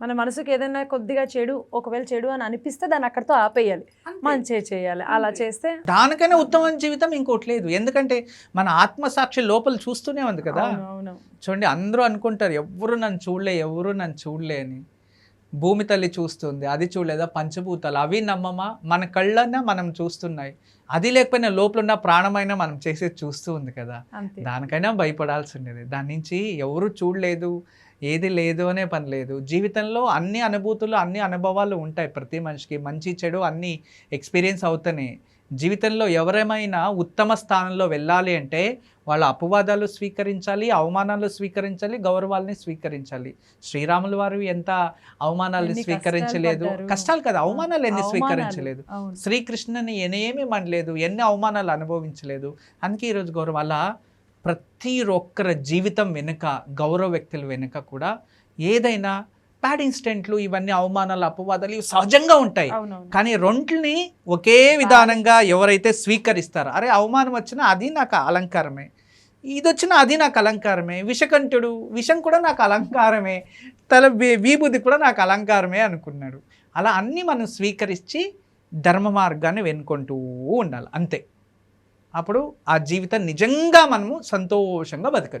మన మనసుకి ఏదైనా కొద్దిగా చెడు ఒకవేళ చెడు అని అనిపిస్తే దాన్ని అక్కడితో ఆపేయాలి. మంచి చేయాలి. అలా చేస్తే దానికైనా ఉత్తమమైన జీవితం ఇంకోటి లేదు. ఎందుకంటే మన ఆత్మసాక్షి లోపల చూస్తూనే ఉంది కదా. అవును, అవును. చూడండి అందరూ అనుకుంటారు ఎవరు నన్ను చూడలే ఎవరు నన్ను చూడలే అని. భూమి తల్లి చూస్తుంది అది చూడలేదా? పంచభూతాలు అవి నమ్మమా? మన కళ్ళన్నా మనం చూస్తున్నాయి. అది లేకపోయినా లోపల ఉన్న ప్రాణమైనా మనం చేసేది చూస్తూ ఉంది కదా. దానికైనా భయపడాల్సి ఉండేది దాని నుంచి ఎవరు చూడలేదు ఏది లేదు అనే పని లేదు. జీవితంలో అన్ని అనుభూతులు అన్ని అనుభవాలు ఉంటాయి ప్రతి మనిషికి. మంచి చెడు అన్ని ఎక్స్పీరియన్స్ అవుతాయి జీవితంలో ఎవరేమైనా ఉత్తమ స్థానంలో వెళ్ళాలి అంటే వాళ్ళ అపవాదాలు స్వీకరించాలి అవమానాలు స్వీకరించాలి గౌరవాల్ని స్వీకరించాలి. శ్రీరాములు వారు ఎంత అవమానాలు స్వీకరించలేదు. కష్టాలు కదా అవమానాలు ఎన్ని. స్వీకరించలేదు. శ్రీకృష్ణుని ఎనేమి మనలేదు ఎన్ని అవమానాలు అనుభవించలేదు. అందుకే ఈరోజు గౌరవ అలా ప్రతి ఒక్కరి జీవితం వెనుక గౌరవ వ్యక్తుల వెనుక కూడా ఏదైనా బ్యాడ్ ఇన్సిడెంట్లు ఇవన్నీ అవమానాలు అపవాదాలు ఇవి సహజంగా ఉంటాయి. కానీ రెంటిని ఒకే విధానంగా ఎవరైతే స్వీకరిస్తారో అరే అవమానం వచ్చినా అది నాకు అలంకారమే. ఇది వచ్చినా అది నాకు అలంకారమే. విషకంఠుడు విషం కూడా నాకు అలంకారమే. తల వీ- విభూది కూడా నాకు అలంకారమే అనుకున్నాడు. అలా అన్నీ మనం స్వీకరించి ధర్మ మార్గాన్ని వెనుకుంటూ ఉండాలి. అంతే. అప్పుడు ఆ జీవితం నిజంగా మనము సంతోషంగా బతకచ్చు.